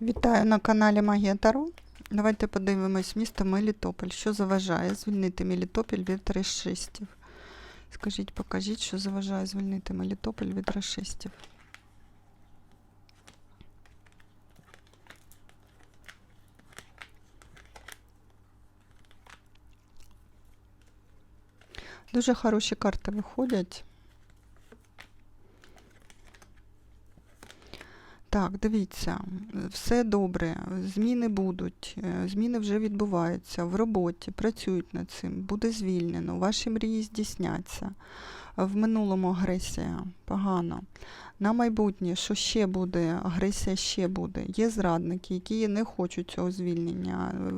Вітаю на каналі Магія Таро. Давайте подивимось місто Мелітополь. Що заважає звільнити Мелітополь від расистів? Скажіть, покажіть, що заважає звільнити Мелітополь від расистів. Дуже хороші карти виходять. Так, дивіться, все добре, зміни будуть, е, зміни вже відбуваються в роботі, працюють над цим, буде звільнено, ваші мрії здійсняться. В минулому агресія погано. На майбутнє, що ще буде, агресія ще буде. Є зрадники, які не хочуть цього звільнення, е,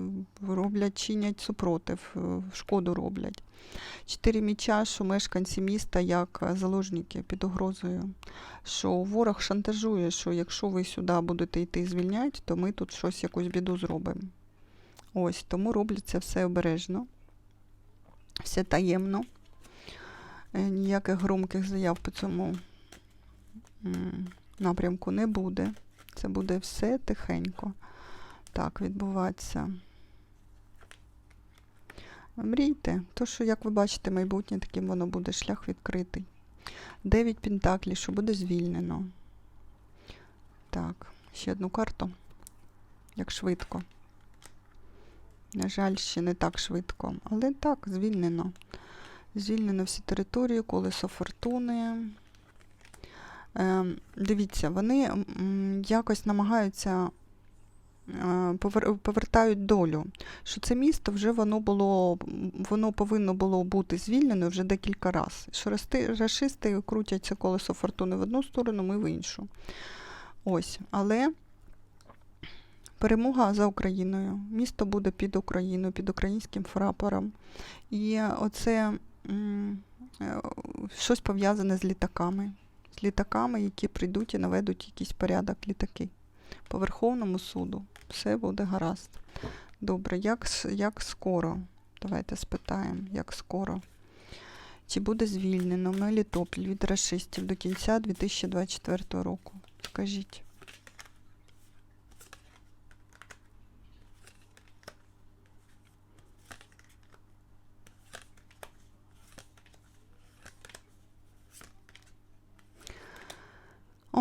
роблять, чинять супротив, е, шкоду роблять. Чотири міча, що мешканці міста як заложники під угрозою що ворог шантажує, що якщо ви сюди будете йти звільняти, то ми тут щось якусь біду зробимо. Ось, тому робляться все обережно, все таємно. Е, Ніяких громких заяв по цьому напрямку не буде. Це буде все тихенько. Так, відбуватися. Мрійте, то, що, як ви бачите, майбутнє, таким воно буде шлях відкритий. 9 пентаклів, що буде звільнено. Так, ще одну карту. Як швидко. На жаль, ще не так швидко. Але так, звільнено. Звільнено всі території, колесо фортуни. Е, дивіться, вони якось намагаються е, повертають долю, що це місто вже воно було, воно повинно було бути звільнено вже декілька разів. Що расти- рашисти крутять це колесо фортуни в одну сторону, ми в іншу. Ось, але перемога за Україною. Місто буде під Україною, під українським прапором. І оце щось пов'язане з літаками. З літаками, які прийдуть і наведуть якийсь порядок літаки. По Верховному суду все буде гаразд. Добре, як, як скоро? Давайте спитаємо, як скоро. Чи буде звільнено Мелітополь від расистів до кінця 2024 року? Скажіть.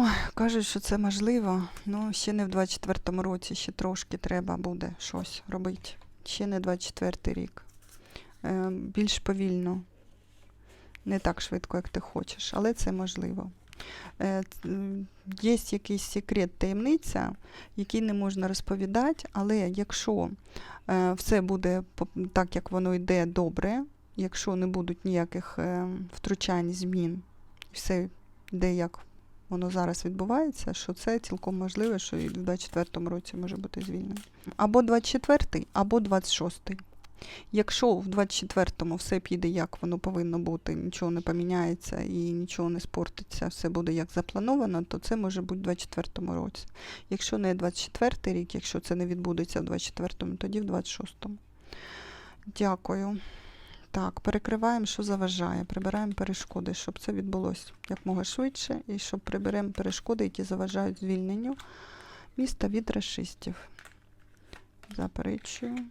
Ой, кажуть, що це можливо. Ну, ще не в 24-му році, ще трошки треба буде щось робити. Ще не 24-й рік. Е, більш повільно. Не так швидко, як ти хочеш, але це можливо. Е, Є якийсь секрет, таємниця, який не можна розповідати, але якщо е, все буде так, як воно йде добре, якщо не будуть ніяких е, втручань, змін, все йде як воно зараз відбувається, що це цілком можливо, що і в 24-му році може бути звільнено. Або 24-й, або 26-й. Якщо в 24-му все піде, як воно повинно бути, нічого не поміняється і нічого не спортиться, все буде як заплановано, то це може бути в 24-му році. Якщо не 24-й рік, якщо це не відбудеться в 24-му, тоді в 26-му. Дякую. Так, перекриваємо, що заважає. Прибираємо перешкоди, щоб це відбулося якмога швидше, і щоб приберемо перешкоди, які заважають звільненню міста від расистів. Заперечую.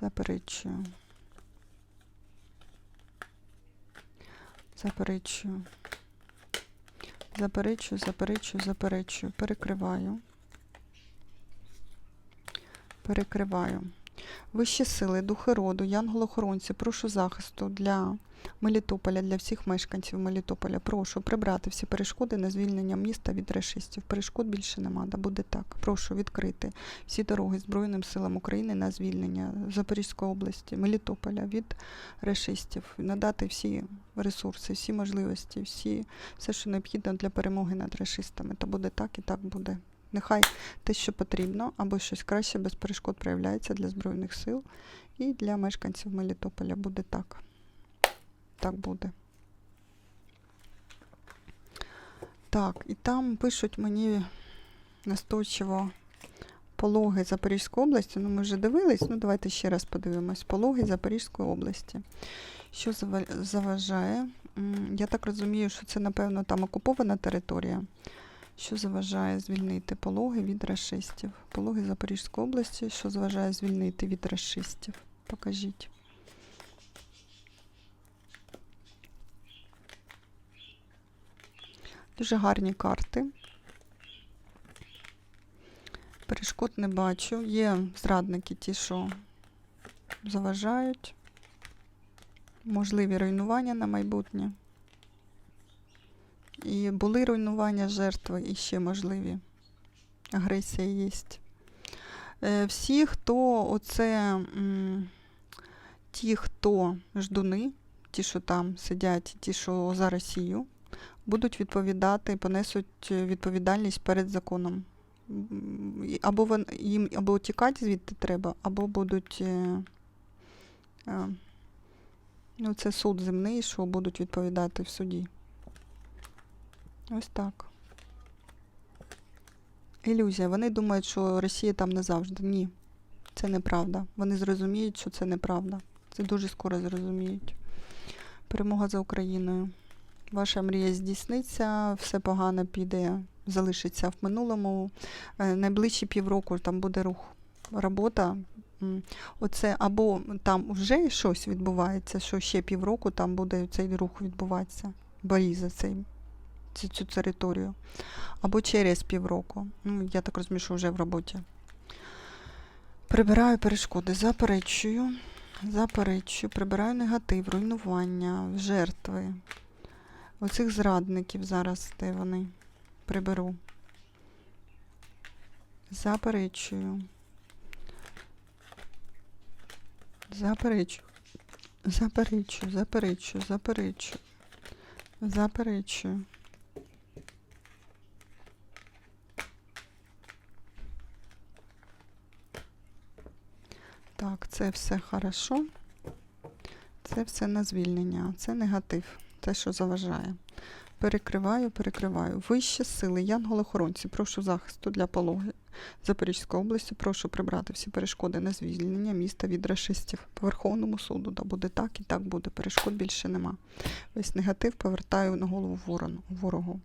Заперечую. Заперечую. Заперечую, заперечую, заперечую. Перекриваю. Перекриваю. Вищі сили, духи роду, янголохоронці, прошу захисту для Мелітополя, для всіх мешканців Мелітополя. Прошу прибрати всі перешкоди на звільнення міста від расистів. Перешкод більше нема, да буде так. Прошу відкрити всі дороги Збройним силам України на звільнення Запорізької області, Мелітополя від расистів, надати всі ресурси, всі можливості, всі, все, що необхідно для перемоги над расистами. То буде так і так буде. Нехай те, що потрібно, або щось краще без перешкод проявляється для Збройних сил і для мешканців Мелітополя буде так. Так буде. Так, і там пишуть мені настойчиво пологи Запорізької області. Ну, ми вже дивились, ну давайте ще раз подивимось. Пологи Запорізької області. Що зава- заважає? Я так розумію, що це, напевно, там окупована територія Що заважає звільнити пологи від расистів? Пологи Запорізької області, що заважає звільнити від расистів? Покажіть. Дуже гарні карти. Перешкод не бачу. Є зрадники ті, що заважають. Можливі руйнування на майбутнє. І були руйнування жертви, і ще можливі. Агресія є. Е, всі, хто оце ті, хто ждуни, ті, що там сидять, ті, що за Росію, будуть відповідати, понесуть е, відповідальність перед законом. Або їм або тікати звідти треба, або будуть. Е, е, ну, це суд земний, що будуть відповідати в суді. Ось так. Ілюзія. Вони думають, що Росія там не завжди. Ні, це неправда. Вони зрозуміють, що це неправда. Це дуже скоро зрозуміють. Перемога за Україною. Ваша мрія здійсниться, все погано піде, залишиться в минулому. Е, Найближчі півроку там буде рух. Робота. Оце або там вже щось відбувається, що ще півроку там буде цей рух відбуватися. Бої за цей, цю, цю територію. Або через півроку. Ну, я так розумію, що вже в роботі. Прибираю перешкоди, заперечую, заперечую, прибираю негатив, руйнування, жертви. Оцих зрадників зараз, де вони приберу. Заперечую. Заперечую. Заперечую, заперечую, заперечую. Заперечую. Так, це все хорошо. Це все на звільнення. Це негатив. Те, що заважає. Перекриваю, перекриваю. Вищі сили, янголи-охоронці, прошу захисту для пологи Запорізької області. Прошу прибрати всі перешкоди на звільнення міста від расистів. По Верховному суду, да буде так і так буде. Перешкод більше нема. Весь негатив повертаю на голову ворогу.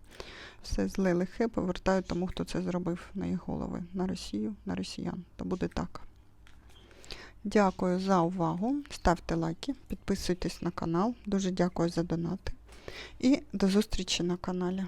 Все зле лихе повертаю тому, хто це зробив на їх голови, на Росію, на росіян. То буде так. Дякую за увагу. Ставте лайки, підписуйтесь на канал. Дуже дякую за донати. І до зустрічі на каналі.